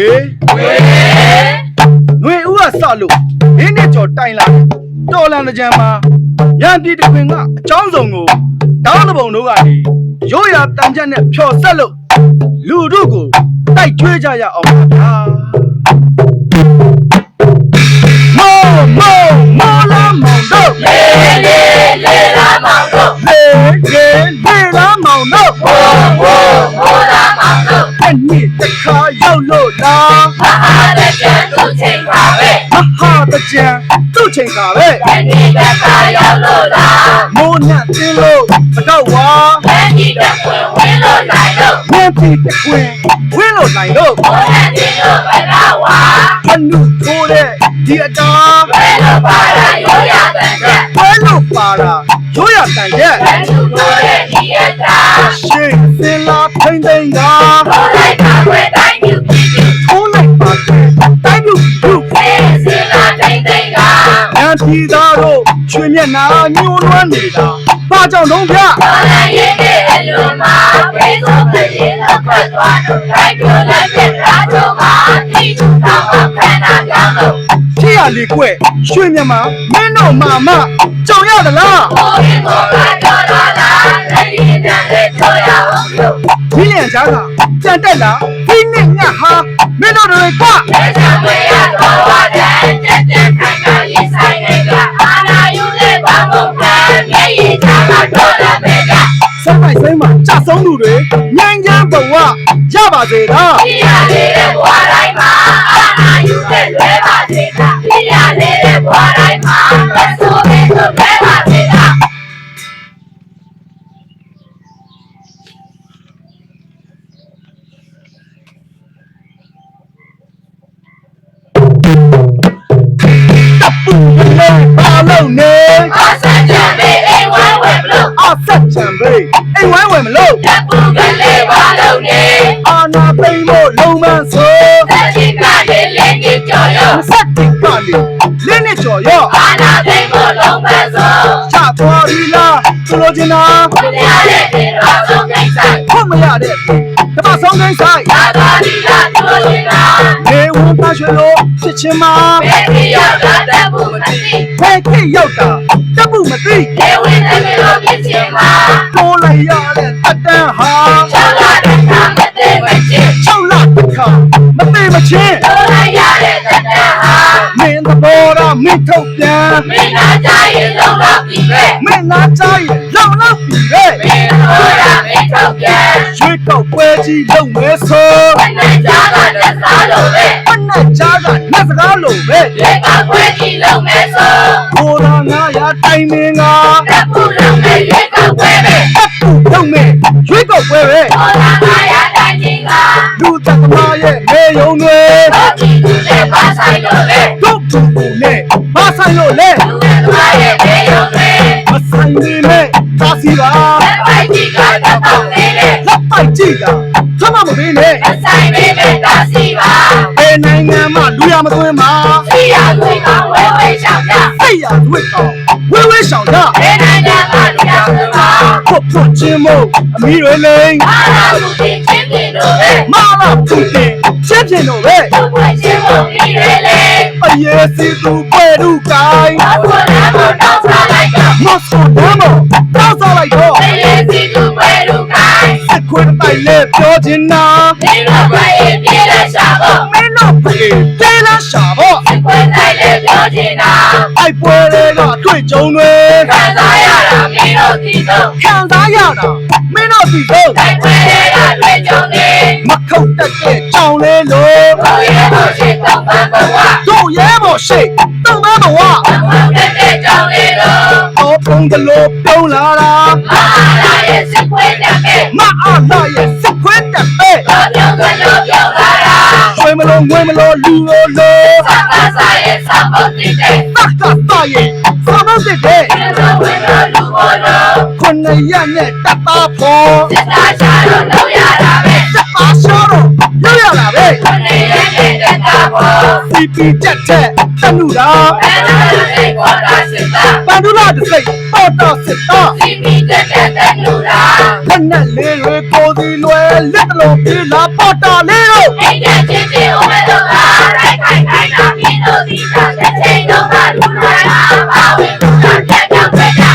ရေຫນွေဦးကစလို့ရင်းနဲ့ကြော်တိုင်လာတော်လန်တကြံမှာရန်ပြည်တခွင်ကအကြောင်းစုံကိုတောင်းတပုံတို့ကနေရိုးရာတန်ချက်နဲ့ဖျော်ဆက်လို့လူတို့ကိုတိုက်ကျွေးကြရအောင်ပါဗျာ ကြံသူ့ချိန်ကပဲခဏိကပါရောက်လို့လားမိုးညက်တင်းလို့မတော့ဝါခဏိကပွင့်ဝင်လို့လိုက်လို့မြင့်ပြီတခွင်ဝင်းလို့နိုင်လို့ဘုရားတင်လို့ဘလာဝါအနုထိုးတဲ့ဒီအတားဘယ်လိုပါရရောရတဲ့တဲ့ဝဲလို့ပါတာရိုးရတန်တဲ့ဘယ်လိုပြောတဲ့ဒီအတာရှေ့စင်လာထိမ့်သိမ့်က အန်တီသားတို့ချွေမျက်နှာညှိုးနွမ်းနေတာဘာကြောင့်တော့ဗျဘောလိုက်ရဲ့တဲ့အလိုမှာပြေဆုံးတဲ့ရင်တော့ခွတ်သွားတော့တိုင်းပြောလိုက်တဲ့ရာတို့ စမ်းမိုက်စမ်းမှာကြဆုံးသူတွေညံချမ်းဘဝရပါစေလားဒီရလေးတဲ့ဘွားတိုင်းမှာအာနာယူတဲ့လွဲပါစေတာဒီရလေးတဲ့ဘွားတိုင်း လေလင်းနဲ့ကျော်ရောအာနာသိမ့်ဖို့လုံးပန်းစောချသွားပြီလားဆိုလိုချင်တာဘုရားရဲ့တင်တော်ဆုံးကိစ္စဟုတ်မရတဲ့တမဆုံးကိန်းဆိုင်သာသာဒီလာတို့ရှင်တာနေဝန်သားရွှေလို့ဖြစ်ချင်မှာဘယ်ပြရောက်တာတပ်ဖို့မသိဖဲခိရောက်တာတပ်မှုမသိလေဝင်တဲ့မျိုးပြစ်ချင်မှာတိုးလိုက်ရတဲ့တတန်းဟာချောလာတဲ့ခါမသိမချင်း6လတစ်ခါမသိမချင်းတို့လိုက်ရတဲ့တတဟာမင်းသဘောရ မင်းထုတ်ပြန်မင်းနာကြရင်လုံးတော့ပြီပဲမင်းနာကြရင်လောင်လောက်ပြီလေမင်းတို့ရမင်းထုတ်ပြန်ရွှေကောက်ပွဲကြီးလုပ်မဲဆိုဘယ်နဲ့ကြားကလက်စားလို့ပဲဘနဲ့ကြားကလက်စကားလို့ပဲလေကခွဲကြည့်လုံးမဲဆိုကိုရာ900တိုင်မင်းကတပ်ဖို့လုံးမဲလေ က်ပိုက်ကြည့်တာသမမပေးနဲ့အဆိုင်မေးမေးတာစီပါဘယ်နိုင်ငံမှလူရမသွင်းပါစီရသွေးကဝဲဝဲရှောင်ကြစိတ်ရဝစ်တော့ဝဲဝဲရှောင်ကြဘယ်နိုင်ငံမှာလူရောက်သမားဖွတ်ဖွတ်ချင်းမို့အမီတွေလိန်အားလာလူတွေချင်းချင်းတို့ပဲမလာဖူတင်ချက်ပြင်းတော့ပဲသူ့ဘွယ်ချင်းဖို့ပြီးရလေအရေးစီသူပွဲလူကိုင်းဘာလို့လဲမတော့စားလိုက်တော့မော်စကိုဒမ်းမောတောက်စားလိုက်တော့ဘယ်ရဲ့စီသူပဲလူကိုင်း စစ်ခွင်းတိုင်လေပြောချင်တာဒီတော့ဘယ်ရဲ့ပြေးလဲရှာဖို့မင်းတို့ဖေးတဲလာရှာပေါ့ခွင့်တိုင်းလဲပြောချင်တာအိုက်ပွဲတွေကတွေ့ကြုံတွေခံစားရတာမင်းတို့ဒီဆုံးခံစားရတာမင်းတို့ဒီဆုံးတိုင်းပွဲတွေကတွေ့ကြုံနေမခုတ်တက်တဲ့ကြောင်လေးလို့ဘုရားတော်ရှိတော့ပန်းဘဝတို့ရဲဘော်ရှိတုံးသားဘဝဘဝတဲ့တဲ့ကြောင့်လေတော့တော့ပုံကလေးပြုံးလာတာအားလာရဲ့စခွင့်တဲ့မဲ့မအားလာရဲ့စစ်ခွင်းတက်ပဲ တော့ပြောင်းကလို့ပြောင်းလာတာရွှေမလို့ငွေမလို့လူလို့လို့သတ်ပါစားရဲ့သတ်ဖို့တည်တဲ့တက်ကသားရဲ့စာမစစ်တဲ့ဒီလိုဝင်လို့လူပေါ်တော့ခုနှစ်ရက်နဲ့တပ်သားဖို့စစ်သားချတော့လောက်ရတာပဲတပ်သားရှောတော့ရောက်ရလာပဲခொနေရဲ့တဲ့တာဘစီပီချက်ချက်တနုရာဘယ်နာလဲကောတာစစ်တာပန္ဒုလာတစိတ်ပေါ်တော်စစ်သားစီမီတက်တဲ့တဲ့လူလားခက်နဲ့လေးတွေကိုစီလွယ် လက်တလုံးပြေးလာပေါ်တော်လေးတို့အိမ်ထဲချင်းချင်းဦးမဲ့တော့အားရိုက်ခိုင်ခိုင်နာမင်းတို့ဒီတာတစ်ချိန်တော့ကလူတွေအားပါဝင်လို့တာတဲ့ကြောင့်ပဲတာ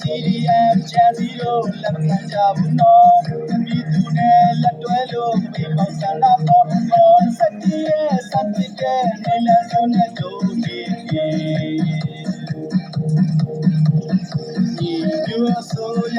CDM ချန်စီလို့လက်မခံကြဘူးနော်ပြည်သူနဲ့လက်တွဲလို့ပြေပေါင်းဆန္ဒပေါ်ပေါ်စက်တည်းရဲ့စက်တည်းတဲ့နေလန်းစုံနဲ့တို့ပြေပြေဒီမျိုးဆိုရ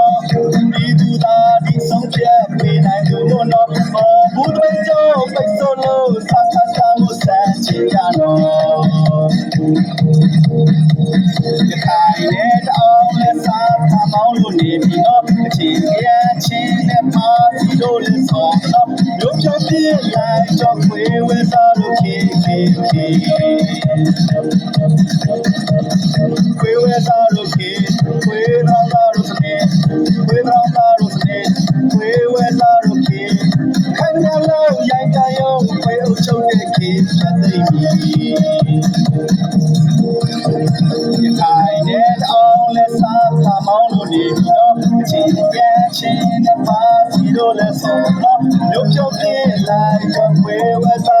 ပါစီလို့လဲဆုံးတော့မြို့ပြုတ်ပြေးလိုက်တော့ဝေဝဲစား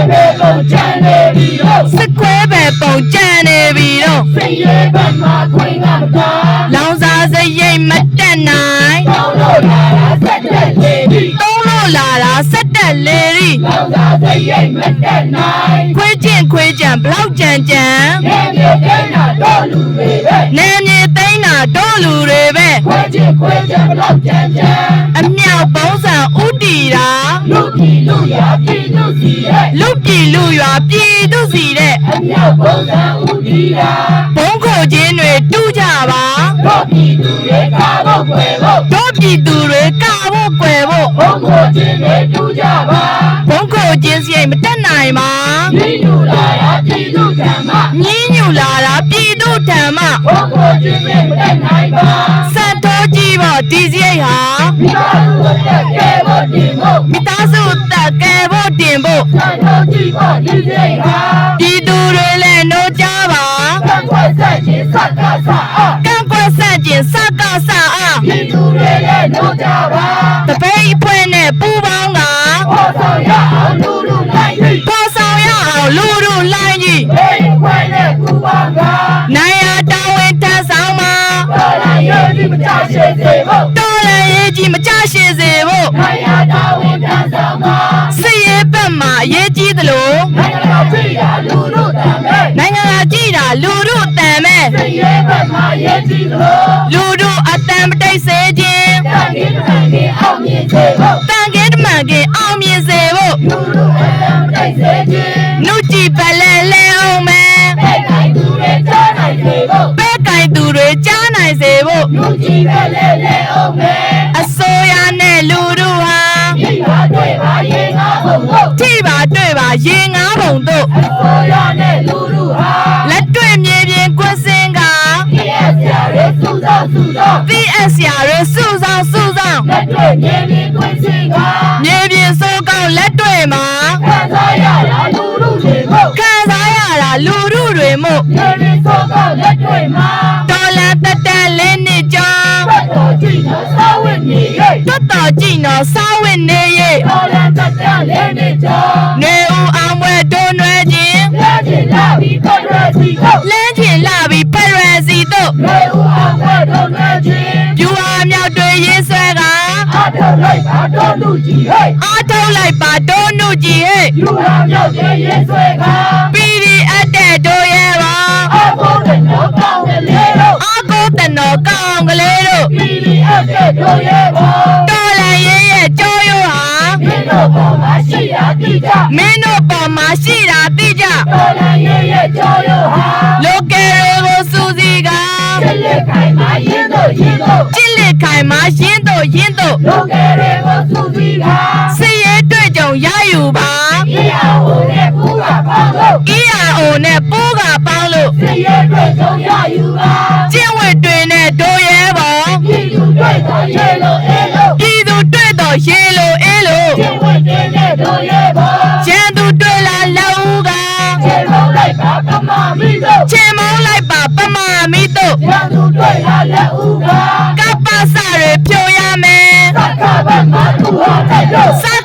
စစ်ခွဲပဲလုံးချမ်းနေပြီတော့စစ်ခွဲပဲပုံကြံနေပြီတော့စစ်ရဲဘက်မှာခွင့်ကမတာလောင်စာစရိတ်မတက်နိုင်တောင်းလို့လာတာဆက်တဲ့လေဒီသုံးလို့လာတာစက်တက်လေရီလောင်သာစရိတ်မတက်နိုင်ခွေးကျင်ခွေးကြံဘလောက်ကြံကြံနေမြေကဲနာတော့လူတွေပဲနေမြေသိမ်းတာတို့လူတွေပဲခွဲချင်းခွဲချင်ဘလောက်ကြမ်းကြမ်းအမြောက် ပြည်လူရွာပြည်သူစီတဲ့အမြောက်ပုံစံဦးဒီရာဘုံခိုခြင်းတွေတူးကြပါတို့ပြည်သူရဲ့ကာဖို့ွယ်ဖို့တို့ပြည်သူတွေကဖို့ကွယ်ဖို့ဘုံကိုချင်းတွေတူကြပါဘုံခိုခြင်းစရိတ်မတက်နိုင်ပါဒီလူလာရာပြည်သူဓမ္မညင်းညူလာတာပြည်သူဓမ္မဘုံကိုချင်းတွေမတက်နိုင်ပါ စံတော်ကြီးပေါ့ဒီစရိတ်ဟာမိသားစုအတက်ကဲဖို့တင်ဖို့မိသားစုတက်ကယ်ဖို့တင်ဖို့ဆန်တော်ကြည့်ဖို့ဒီစိတ်ဟာပြည်သူတွေလည်းနှိုးကြပါကံခွဲဆက်ခြင်းစက္ကစအားကန့်ကွက်ဆက်ကြပြင်စကစအားဒီသူတွေလည်းတော့ကြပါတပိတ်အဖွဲ့နဲ့ပူပေါင်းကဘောဆောင်ရအောင်လူလူလိုက်ပြီးပေါ်ဆောင်ရအောင်လူလူလိုင်းကြီးဘယ်ခွဲနဲ့ပူပါကနိုင်ရတာဝန်ထမ်းဆောင်မှာတော်လိုက်ရဒီမကြရှိ ကကြည်တာလူလူအတန်မဲ့စိတ်ရဲဘက်မှာရဲ့ကြည့်လို့လူလူအတန်မတိတ်စေခြင်းတန်ကြီးတန်ကြီးအောင်မြင်စေဖို့တန်ကင်းတမန်ကင်းအောင်မြင်စေဖို့လူလူအတမ်းတိုက်စေခြင်းနှုတ်ကြည်ပလဲလဲအောင်မယ်တဲ့ကိုင်သူတွေကြားနိုင်စေဖို့ပဲကင်သူတွေကြားနိုင်စေဖို့လူကြီးပဲလဲလဲအောင်မယ်အစိုးရနဲ့လူလူဟာဒီပါတွေ့ပါရင်ငါဘုံတို့ထိပါတွေ့ပါရေငါးပုံတို့ စူသောစူသော PS ရာရစုဆောင်စုဆောင်လက်တွေ့မြင်ပြီးကိုယ်စီကမြေပြင်စိုးကောင်းလက်တွေ့မှာခံစားရတာလူလူတွေကိုခံစားရတာလူလူတွေမို့မြင်ပြီးဆိုတော့လက်တွေ့မှာတော်လန်တက်တက်လေးနှစ်ကြောင်းဘတ်တော်ကြည့်တော့စာဝတ်နေရဲ့တွတ်တော်ကြည့်နော်စားဝတ်နေရဲ့တော်လန်တတ်တဲ့လေးနေကြနေဦးအောင်ပွဲတွန်းရွယ်ခြင်းလက်ချင်လာပြီးဖက်ရစီကိုလမ်းကျင်လာ ထုတ်လိုက်ပါတော်လူကြီးဟဲ့အားထုတ်လိုက်ပါတွန်းနုကြီးဟဲ့ယူဟာမြောက်တဲ့ရဲဆွဲက PDF တဲ့တို့ရဲ့ပါအဘောတဲ့တော့ကောင်းတယ်လေတော့အားကိုတနော်ကောင်းကလေးတို့ PDF တဲ့တို့ရဲ့ဘောတော်လန်ရေးရဲ့ကြောရိုးဟာမင်းတို့ပေါ်မှာရှိတာတိကျမင်းတို့ပေါ်မှာရှိတာသိကြတော်လန်ရဲ့ရဲ့ကြောရောဟာလို တို့ရင်းတို့ကြစ်လက်ခိုင်မှာရင်းတို့ရင်းတို့လောကရေကိုစုစည်းတာစည်ရဲတွေ့ကြုံရယူပါဒီအောင်ကိုလည်းပူကပေါင်းလို့ ERO နဲ့ပိုးကပေါင်းလို့စရဲတွေ့ကြုံရယူပါကျင့်ဝတ်တွေနဲ့တို့ရဲပေါ်ဒီလူတွေ့တော့ရဲလို့အဲလို့ပြည်သူတွေ့တော့ရေလိုအေးလို့ ဟာ